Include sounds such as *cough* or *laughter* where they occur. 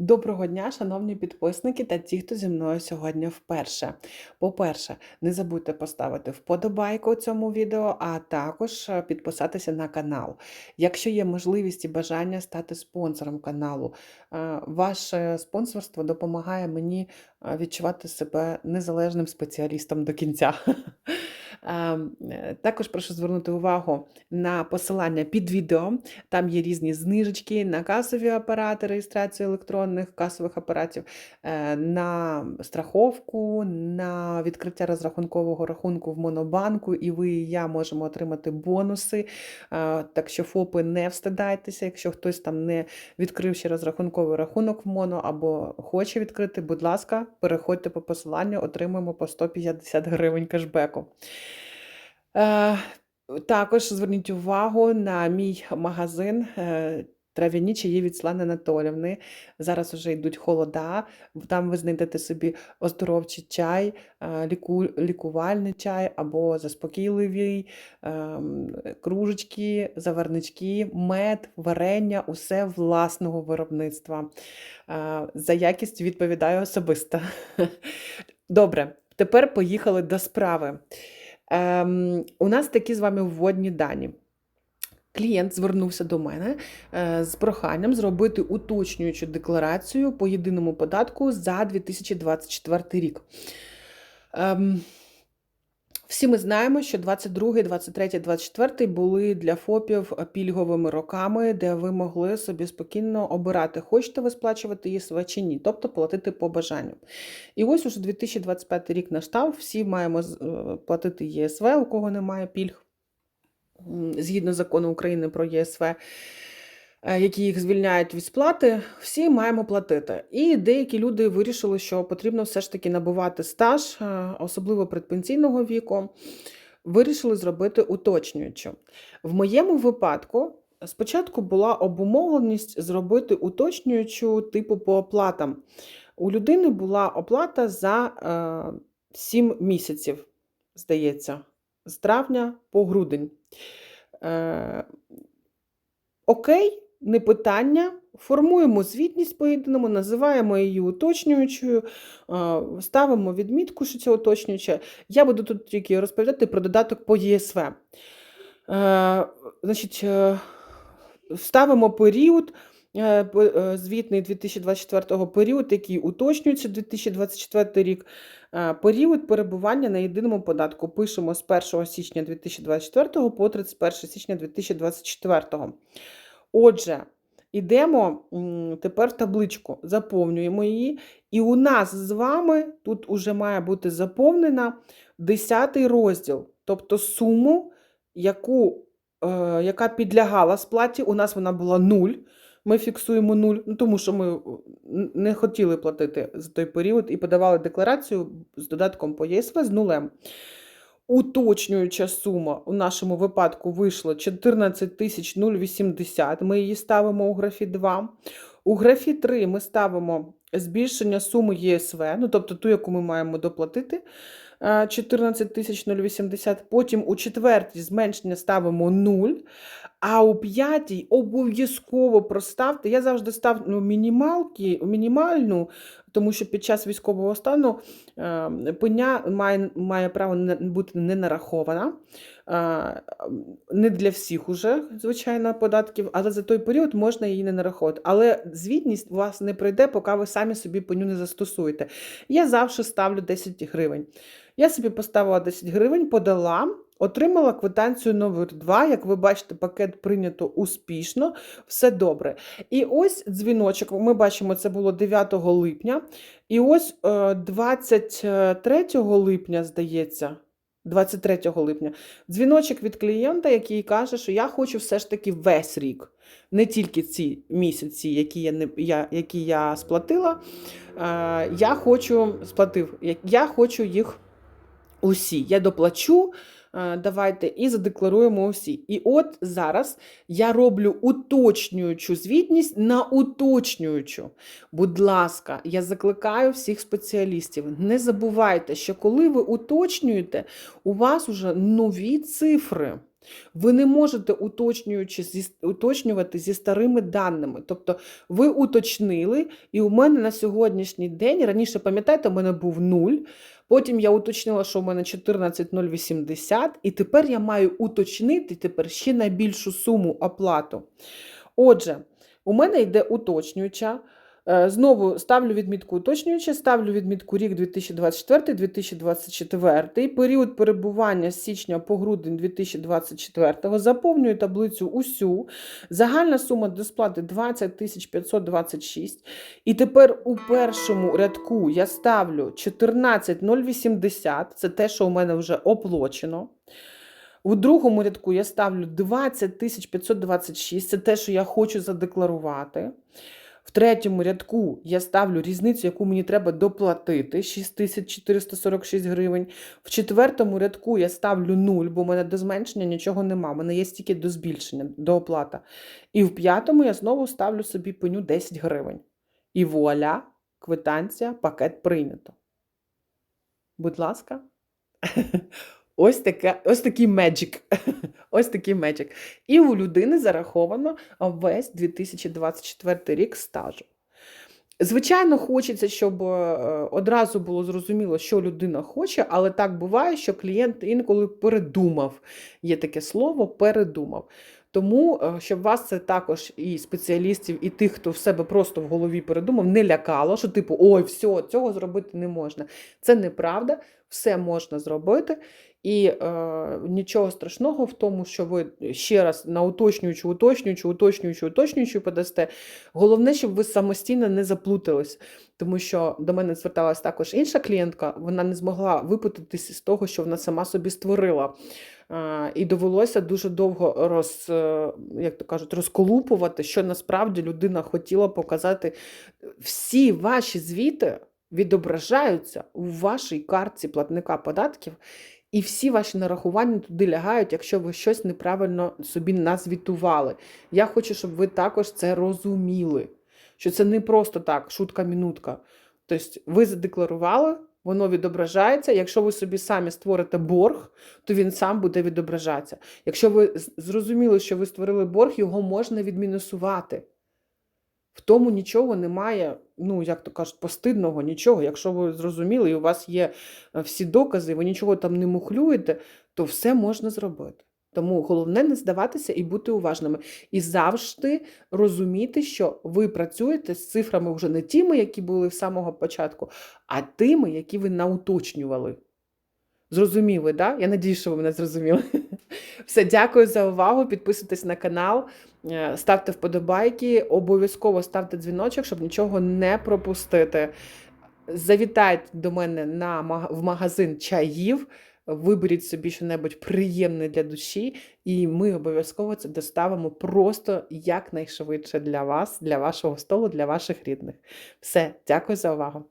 Доброго дня, шановні підписники та ті, хто зі мною сьогодні вперше. По-перше, не забудьте поставити вподобайку цьому відео, а також е, підписатися на канал. Якщо є можливість і бажання стати спонсором каналу, е, ваше спонсорство допомагає мені е, відчувати себе незалежним спеціалістом до кінця. *laughs* Ем, Також прошу звернути увагу на посилання під відео. Там є різні знижечки на касові апарати, реєстрацію електронних касових апаратів, е, на страховку, на відкриття розрахункового рахунку в Монобанку, і ви і я можемо отримати бонуси. Е, Так що ФОПи не встидайтеся, якщо хтось там не відкрив ще розрахунковий рахунок в Моно або хоче відкрити, будь ласка, переходьте по посиланню, отримуємо по 150 гривень кешбеку. Е, також зверніть увагу на мій магазин е, трав'яні чаї від Слани Анатолівни. Зараз вже йдуть холода. Там ви знайдете собі оздоровчий чай, е, ліку, лікувальний чай або заспокійливий, кружечки, заварнички, мед, варення, усе власного виробництва. За якість відповідаю особисто. *laughs* Добре, тепер поїхали до справи. Ем, у нас такі з вами вводні дані. Клієнт звернувся до мене е, з проханням зробити уточнюючу декларацію по єдиному податку за 2024 рік. Ем, всі ми знаємо, що 22, 23, 24 були для ФОПів пільговими роками, де ви могли собі спокійно обирати, хочете ви сплачувати ЄСВ чи ні, тобто платити по бажанню. І ось уже 2025 рік настав, всі маємо е, платити ЄСВ, у кого немає пільг, згідно закону України про ЄСВ. Е, Які їх звільняють від сплати, всі маємо платити. І деякі люди вирішили, що потрібно все ж таки набувати стаж, е, особливо предпенсійного віку. Вирішили зробити уточнюючу. В моєму випадку спочатку була обумовленість зробити уточнюючу типу по оплатам. У людини була оплата за е, 7 місяців, здається, з травня по грудень. Е, окей, не питання. Формуємо звітність по єдиному, називаємо її уточнюючою, ставимо відмітку, що це уточнююча. Я буду тут тільки розповідати про додаток по ЄСВ. Е, Значить, е, ставимо період. е, Звітний 2024 період, який уточнюється 2024 рік. Період перебування на єдиному податку пишемо з 1 січня 2024 по 31 січня 2024. Отже, йдемо тепер в табличку, заповнюємо її. І у нас з вами тут уже має бути заповнена 10 розділ, тобто суму, яку, е, яка підлягала сплаті. У нас вона була 0. Ми фіксуємо 0, ну, тому що ми е, не хотіли платити за той період і подавали декларацію з додатком по ЄСВ з нулем. Уточнююча сума у нашому випадку вийшла 14 тисяч 080. Ми її ставимо у графі 2. У графі 3 ми ставимо збільшення суми ЄСВ, ну тобто ту, яку ми маємо доплатити. е, 14 тисяч 080. Потім у четвертій зменшення ставимо 0. А у п'ятій обов'язково проставте. Я завжди ставлю мінімалки, мінімальну, тому що під час військового стану е, пеня має, має право бути не нарахована. Е, не для всіх уже, звичайно, податків, але за той період можна її не нараховувати. Але звітність у вас не прийде, поки ви самі собі пеню не застосуєте. Я завжди ставлю 10 гривень. Я собі поставила 10 гривень, подала. Отримала квитанцію номер 2 Як ви бачите, пакет прийнято успішно, все добре. І ось дзвіночок. Ми бачимо, це було 9 липня. І ось е, 23 липня, здається, 23 липня, дзвіночок від клієнта, який каже, що я хочу все ж таки весь рік. Не тільки ці місяці, які я, не, я, які я сплатила. Е, я хочу сплатив, я хочу їх усі. Я доплачу. Е, Давайте і задекларуємо усі. І от зараз я роблю уточнюючу звітність на уточнюючу. Будь ласка, я закликаю всіх спеціалістів. Не забувайте, що коли ви уточнюєте, у вас вже нові цифри. Ви не можете уточнюючи, уточнювати зі старими даними. Тобто ви уточнили, і у мене на сьогоднішній день, раніше, пам'ятаєте, у мене був 0, потім я уточнила, що у мене 14,080, і тепер я маю уточнити тепер ще на більшу суму оплату. Отже, у мене йде уточнююча. Е, Знову ставлю відмітку уточнюючи, ставлю відмітку рік 2024-2024, період перебування з січня по грудень 2024, заповнюю таблицю усю, загальна сума до сплати 20 526, і тепер у першому рядку я ставлю 14,080, це те, що у мене вже оплачено. У другому рядку я ставлю 20 526, це те, що я хочу задекларувати. В третьому рядку я ставлю різницю, яку мені треба доплатити 6446 гривень. В четвертому рядку я ставлю 0, бо в мене до зменшення нічого нема. У мене є стільки до збільшення, до оплата. І в п'ятому я знову ставлю собі пеню 10 гривень. І вуаля, квитанція, пакет прийнято. Будь ласка. *laughs* Ось, таке, ось такий меджик. *laughs* Ось такий меджик. І у людини зараховано весь 2024 рік стажу. Звичайно, хочеться, щоб е, одразу було зрозуміло, що людина хоче, але так буває, що клієнт інколи передумав. Є таке слово передумав. Тому, е, щоб вас це також і спеціалістів, і тих, хто в себе просто в голові передумав, не лякало, що типу, ой, все, цього зробити не можна. Це неправда, все можна зробити. І е, нічого страшного в тому, що ви ще раз на уточнюючу, уточнюючу, уточнюючу, уточнюючу подасте. Головне, щоб ви самостійно не заплутались. Тому що до мене зверталась також інша клієнтка, вона не змогла випутатися з того, що вона сама собі створила. Е, і довелося дуже довго роз, е, як то кажуть, розколупувати, що насправді людина хотіла показати. Всі ваші звіти відображаються у вашій картці платника податків. І всі ваші нарахування туди лягають, якщо ви щось неправильно собі назвітували. Я хочу, щоб ви також це розуміли, що це не просто так, шутка-мінутка. Тобто, ви задекларували, воно відображається. Якщо ви собі самі створите борг, то він сам буде відображатися. Якщо ви зрозуміли, що ви створили борг, його можна відмінусувати. В тому нічого немає, ну, як то кажуть, постидного, нічого. Якщо ви зрозуміли, і у вас є е, всі докази, ви нічого там не мухлюєте, то все можна зробити. Тому головне не здаватися і бути уважними. І завжди розуміти, що ви працюєте з цифрами вже не тими, які були з самого початку, а тими, які ви науточнювали. Зрозуміли? Да? Я надію, що ви мене зрозуміли. *laughs* Все, дякую за увагу. Підписуйтесь на канал, ставте вподобайки, обов'язково ставте дзвіночок, щоб нічого не пропустити. Завітайте до мене на, в магазин чаїв, виберіть собі щось приємне для душі, і ми обов'язково це доставимо просто якнайшвидше для вас, для вашого столу, для ваших рідних. Все, дякую за увагу.